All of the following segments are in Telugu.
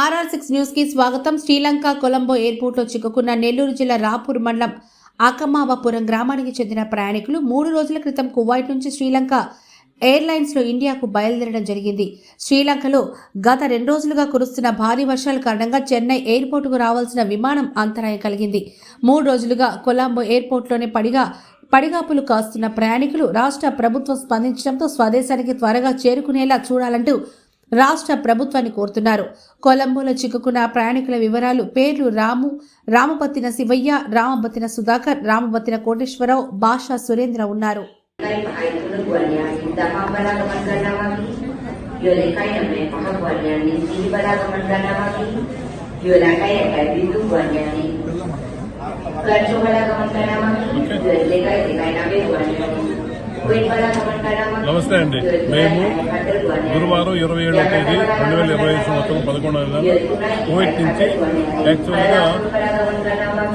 ఆర్ఆర్ సిక్స్ న్యూస్కి స్వాగతం. శ్రీలంక కొలంబో ఎయిర్పోర్ట్లో చిక్కుకున్న నెల్లూరు జిల్లా రాపూర్ మండలం ఆకమావపురం గ్రామానికి చెందిన ప్రయాణికులు మూడు రోజుల క్రితం కువైట్ నుంచి శ్రీలంక ఎయిర్లైన్స్లో ఇండియాకు బయలుదేరడం జరిగింది. శ్రీలంకలో గత రెండు రోజులుగా కురుస్తున్న భారీ వర్షాల కారణంగా చెన్నై ఎయిర్పోర్టుకు రావాల్సిన విమానం అంతరాయం కలిగింది. మూడు రోజులుగా కొలంబో ఎయిర్పోర్ట్లోనే పడిగా పడిగాపులు కాస్తున్న ప్రయాణికులు రాష్ట్ర ప్రభుత్వం స్పందించడంతో స్వదేశానికి త్వరగా చేరుకునేలా చూడాలంటూ రాష్ట్ర ప్రభుత్వాన్ని కోరుతున్నారు. కొలంబోలో చిక్కుకున్న ప్రయాణికుల వివరాలు పేర్లు రాము రామబత్తిన శివయ్య రామబత్తిన సుధాకర్ రామబత్తిన కోటేశ్వరరావు భాషా సురేంద్ర ఉన్నారు. Kay నమస్తే అండి. మేము గురువారం ఇరవై ఏడవ తేదీ రెండు వేల ఇరవై ఐదు సంవత్సరం పదకొండవ కోవిడ్ నుంచి యాక్చువల్గా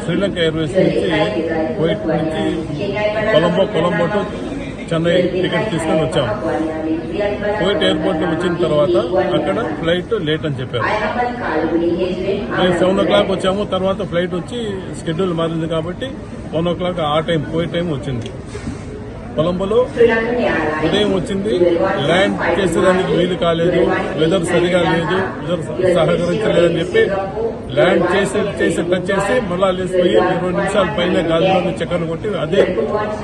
శ్రీలంక ఎయిర్వేస్ నుంచి కోవిడ్ నుంచి కొలంబో కొలంబో టు చెన్నై టికెట్ తీసుకొని వచ్చాము. కోవిడ్ ఎయిర్పోర్ట్ వచ్చిన తర్వాత అక్కడ ఫ్లైట్ లేట్ అని చెప్పారు. మేము సెవెన్ ఓ క్లాక్ వచ్చాము. తర్వాత ఫ్లైట్ వచ్చి షెడ్యూల్ మారింది కాబట్టి వన్ ఓ క్లాక్ ఆ టైం కువైట్ టైం వచ్చింది. కొలంబోలో ఉదయం వచ్చింది. ల్యాండ్ చేసేదానికి వీలు కాలేదు. వెదర్ సరిగా లేదు. వెదర్ సహకరించలేదని చెప్పి ల్యాండ్ చేసి చేసి టచ్ చేసి మళ్ళా లేసిపోయి ఇరవై నిమిషాల పైన గాలిలో చక్కర్ కొట్టి అదే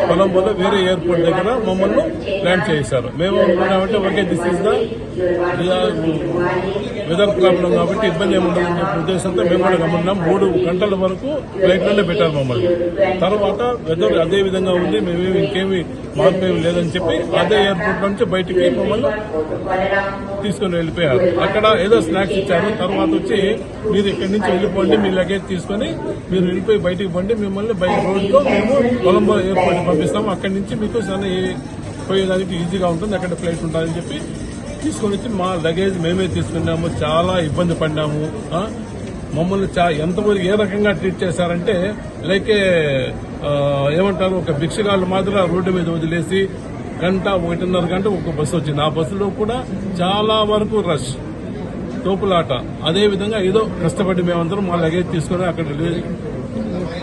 కొలంబోలో వేరే ఎయిర్పోర్ట్ దగ్గర మమ్మల్ని ల్యాండ్ చేశారు మేము అనుకున్నామంటే okay this is the weather problem కాబట్టి ఇబ్బంది ఏముండదని ఉండదని ఉద్దేశంతో మేము కూడా గమనిన్నాం మూడు గంటల వరకు ఫ్లైట్లోనే పెట్టారు మమ్మల్ని. తర్వాత వెదర్ అదే విధంగా ఉంది. మేమేమి ఇంకేమి మార్పేమి లేదని చెప్పి అదే ఎయిర్పోర్ట్ నుంచి బయటికి మమ్మల్ని తీసుకుని వెళ్ళిపోయారు. అక్కడ ఏదో స్నాక్స్ ఇచ్చారు. తర్వాత వచ్చి మీరు ఇక్కడి నుంచి వెళ్ళిపోండి మీ లగేజ్ తీసుకొని మీరు వెళ్ళిపోయి బయటికి పండి మిమ్మల్ని బయట రోడ్లో మేము కొలంబో ఎయిర్పోర్ట్ పంపిస్తాము. అక్కడి నుంచి మీకు చాలా పోయేదానికి ఈజీగా ఉంటుంది. అక్కడ ఫ్లైట్ ఉంటుందని చెప్పి తీసుకొని వచ్చి మా లగేజ్ మేమే తీసుకున్నాము. చాలా ఇబ్బంది పడినాము మమ్మల్ని చా ఎంతవరకు ఏ రకంగా ట్రీట్ చేశారంటే లైక్ ఏమంటారు ఒక భిక్షగాళ్ళు మాత్రం రోడ్డు మీద వదిలేసి గంట ఒకటిన్నర గంట ఒక బస్సు వచ్చింది. ఆ బస్సులో కూడా చాలా వరకు రష్ తోపులాట. అదే విధంగా ఏదో కష్టపడి మేమందరం మా లగేజ్ తీసుకొని అక్కడ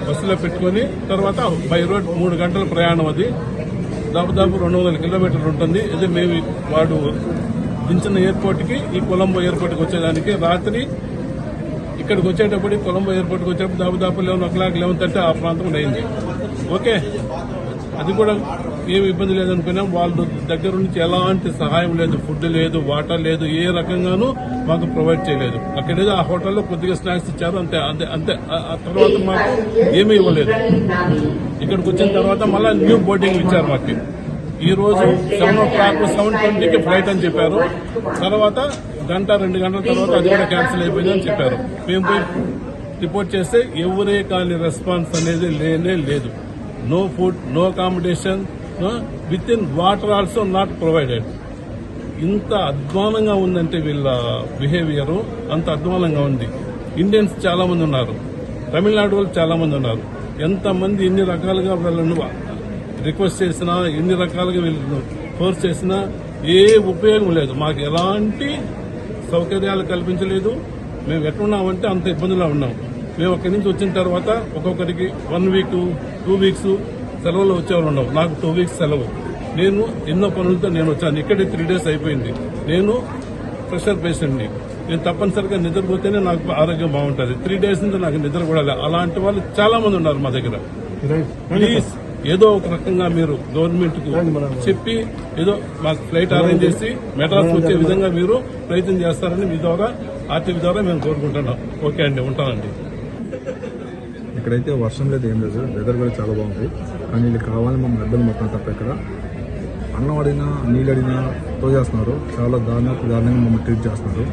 బస్సులో పెట్టుకొని తర్వాత బై రోడ్ మూడు గంటల ప్రయాణం అది. దాదాపు రెండు వందల కిలోమీటర్లు ఉంటుంది. ఇది మేము వాడు దించిన ఎయిర్పోర్ట్కి ఈ కొలంబో ఎయిర్పోర్ట్కి వచ్చేదానికి రాత్రి ఇక్కడికి వచ్చేటప్పుడు కొలంబో ఎయిర్పోర్ట్కి వచ్చేటప్పుడు దాదాపు eleven o'clock eleven thirty ఆ ప్రాంతం అయింది. ఓకే. అది కూడా ఏమి ఇబ్బంది లేదనుకున్నాం వాళ్ళ దగ్గర నుంచి ఎలాంటి సహాయం లేదు. ఫుడ్ లేదు వాటర్ లేదు ఏ రకంగానూ మాకు ప్రొవైడ్ చేయలేదు. అక్కడేదో ఆ హోటల్లో కొద్దిగా స్నాక్స్ ఇచ్చారు. అంతే అంతే అంతే. ఆ- తర్వాత మాకు ఏమీ ఇవ్వలేదు. ఇక్కడికి వచ్చిన తర్వాత మళ్ళీ న్యూ బోర్డింగ్ ఇచ్చారు మాకు. ఈ రోజు సెవెన్ ఓ క్లాక్ సెవెన్ ట్వంటీకి ఫ్లైట్ అని చెప్పారు. తర్వాత గంట రెండు గంటల తర్వాత అది కూడా క్యాన్సిల్ అయిపోయింది అని చెప్పారు. మేము పోయి రిపోర్ట్ చేస్తే ఎవరే కానీ రెస్పాన్స్ అనేది లేనే లేదు. No food no accommodation with in water also not provided ఇంత అధ్వానంగా ఉందంటే వీళ్ళ బిహేవియరు అంత అధ్వానంగా ఉంది. ఇండియన్స్ చాలా మంది ఉన్నారు. తమిళనాడు వాళ్ళు చాలా మంది ఉన్నారు. ఎంతమంది ఎన్ని రకాలుగా వీళ్ళను రిక్వెస్ట్ చేసినా ఎన్ని రకాలుగా వీళ్ళను ఫోర్స్ చేసినా ఏ ఉపయోగం లేదు. మాకు ఎలాంటి సౌకర్యాలు కల్పించలేదు. మేము ఎట్లున్నామంటే అంత ఇబ్బందులో ఉన్నాం. మేము అక్కడి నుంచి వచ్చిన తర్వాత ఒక్కొక్కరికి వన్ వీక్ టూ వీక్స్ సెలవులు వచ్చేవాళ్ళు ఉండవు. నాకు టూ వీక్స్ సెలవు. నేను ఎన్నో పనులతో నేను వచ్చాను. ఇక్కడే త్రీ డేస్ అయిపోయింది. నేను ప్రెషర్ పేషెంట్ని నేను తప్పనిసరిగా నిద్రపోతేనే నాకు ఆరోగ్యం బాగుంటుంది. త్రీ డేస్ నుంచి నాకు నిద్ర కూడా లేదు. అలాంటి వాళ్ళు చాలా మంది ఉన్నారు మా దగ్గర. ప్లీజ్ ఏదో ఒక రకంగా మీరు గవర్నమెంట్కు చెప్పి ఏదో మాకు ఫ్లైట్ అరేంజ్ చేసి మెడ్రాస్ వచ్చే విధంగా మీరు ప్రయత్నం చేస్తారని మీ ద్వారా ఆర్టీవీ ద్వారా మేము కోరుకుంటున్నాం. ఓకే అండి ఉంటానండి. ఇక్కడైతే వర్షం లేదు ఏం లేదు. వెదర్ కూడా చాలా బాగుంది. కానీ వీళ్ళు కావాలని మమ్మల్ని ఇబ్బంది మొత్తం తప్ప ఇక్కడ. అన్నం అడిగినా నీళ్ళు అడిగినా తోచేస్తున్నారు చాలా దారుణ దారుణంగా మమ్మల్ని ట్రీట్ చేస్తున్నారు.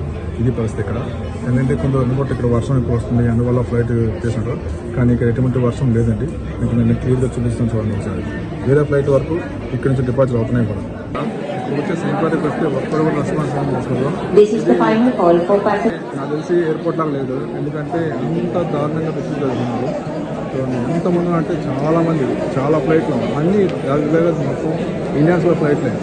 ఇది పరిస్థితి ఇక్కడ. ఎందుకంటే కొంత అందుబాటు ఇక్కడ వర్షం ఎక్కువ వస్తుంది. అందువల్ల ఫ్లైట్ చేసినారు. కానీ ఇక్కడ ఎటువంటి వర్షం లేదండి. మీకు నేను క్లియర్గా చూపిస్తాను చూడండి ఒకసారి. వేరే ఫ్లైట్ వరకు ఇక్కడ నుంచి డిపాజిట్ అవుతున్నాయి కూడా. నాకు తెలిసి ఎయిర్పోర్ట్ లాగా లేదు. ఎందుకంటే అంత దారుణంగా రిసీవ్ జరుగుతున్నారు ఎంతమంది అంటే చాలా మంది చాలా ఫ్లైట్లు అన్ని మొత్తం ఇండియన్స్ కూడా ఫ్లైట్లే.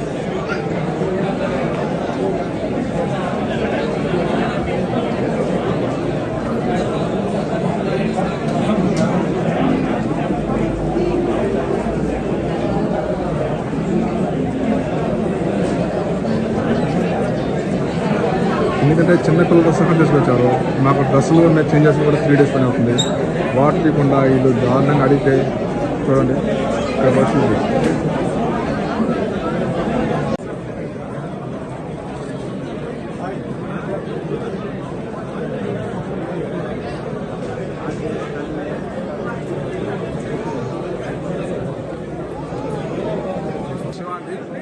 ఎందుకంటే చిన్నపిల్లల సహా తీసుకొచ్చారు నాకు డ్రెస్సులు ఉన్నాయి చేంజెస్ కూడా త్రీ డేస్ పని అవుతుంది. వాటర్ లేకుండా వీళ్ళు దారుణంగా అడిగితే చూడండి. ఇక్కడ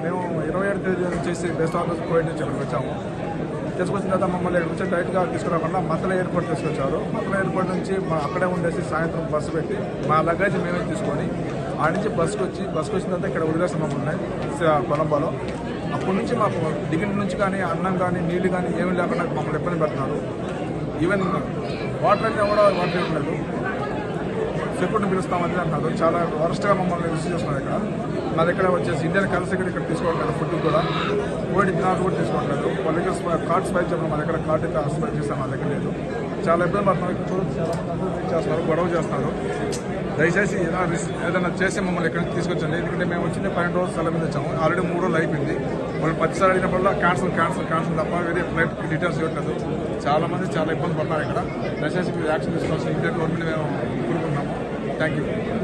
మేము ఇరవై ఏడు తేదీ చేసి బెస్ట్ ఆఫీస్ కోవిడ్ నుంచి ఇక్కడికి వచ్చాము. తీసుకొచ్చిన తర్వాత మమ్మల్ని కొంచెం నుంచి డైరెక్ట్గా తీసుకురాకుండా మత్తల ఎయిర్పోర్ట్ తీసుకొచ్చారు. మత్తల ఎయిర్పోర్ట్ నుంచి మా అక్కడే ఉండేసి సాయంత్రం బస్సు పెట్టి మా లగేజ్ మేమే తీసుకొని ఆ నుంచి బస్సుకు వచ్చి బస్సుకు వచ్చిన తర్వాత ఇక్కడ వదిలేస్తాం మమ్మల్ని కొలంబోలో. అప్పటి నుంచి మాకు టికెట్ నుంచి కానీ అన్నం కానీ నీళ్ళు కానీ ఏమీ లేకుండా మమ్మల్ని ఇబ్బంది పెడుతున్నారు. ఈవెన్ వాటర్ అయితే కూడా వాటర్ ఇవ్వట్లేదు సెక్యూరిటీని పిలుస్తామని అన్నారు చాలా వరస్ట్గా మమ్మల్ని రిసీవ్ చేస్తున్నారు ఇక్కడ. మా దగ్గర వచ్చేసి ఇండియన్ కరెన్సీ కూడా ఇక్కడ తీసుకోవట్లేదు ఫుడ్ కూడా. కోవిడ్ దినాలు కూడా తీసుకోవట్లేదు వాళ్ళ దగ్గర కార్డ్స్ కార్డ్ స్పైక్ చెప్పడం మా దగ్గర కార్డు అయితే స్పైక్ చేస్తాం మా దగ్గర లేదు. చాలా ఇబ్బంది పడుతున్నారు ఇక్కడ చాలా చేస్తున్నారు గొడవ చేస్తున్నారు. దయచేసి ఏదైనా ఏదైనా చేసి మమ్మల్ని ఇక్కడ తీసుకొచ్చండి. ఎందుకంటే మేము వచ్చింది పన్నెండు రోజులు సెలవు మీద వచ్చాము. ఆల్రెడీ మూడు రోజులు అయిపోయింది. వాళ్ళు పదిసారి అడిగినప్పుడు క్యాన్సిల్ క్యాన్సిల్ క్యాన్సిల్ తప్ప వేరే ఫ్లైట్ డీటెయిల్స్ ఇవ్వట్లేదు. చాలామంది చాలా ఇబ్బంది పడతారు ఇక్కడ. దయచేసి మీరు యాక్షన్ తీసుకోవాల్సి ఇండియన్ గవర్నమెంట్ మేము కోరుకుంటున్నాము Thank you.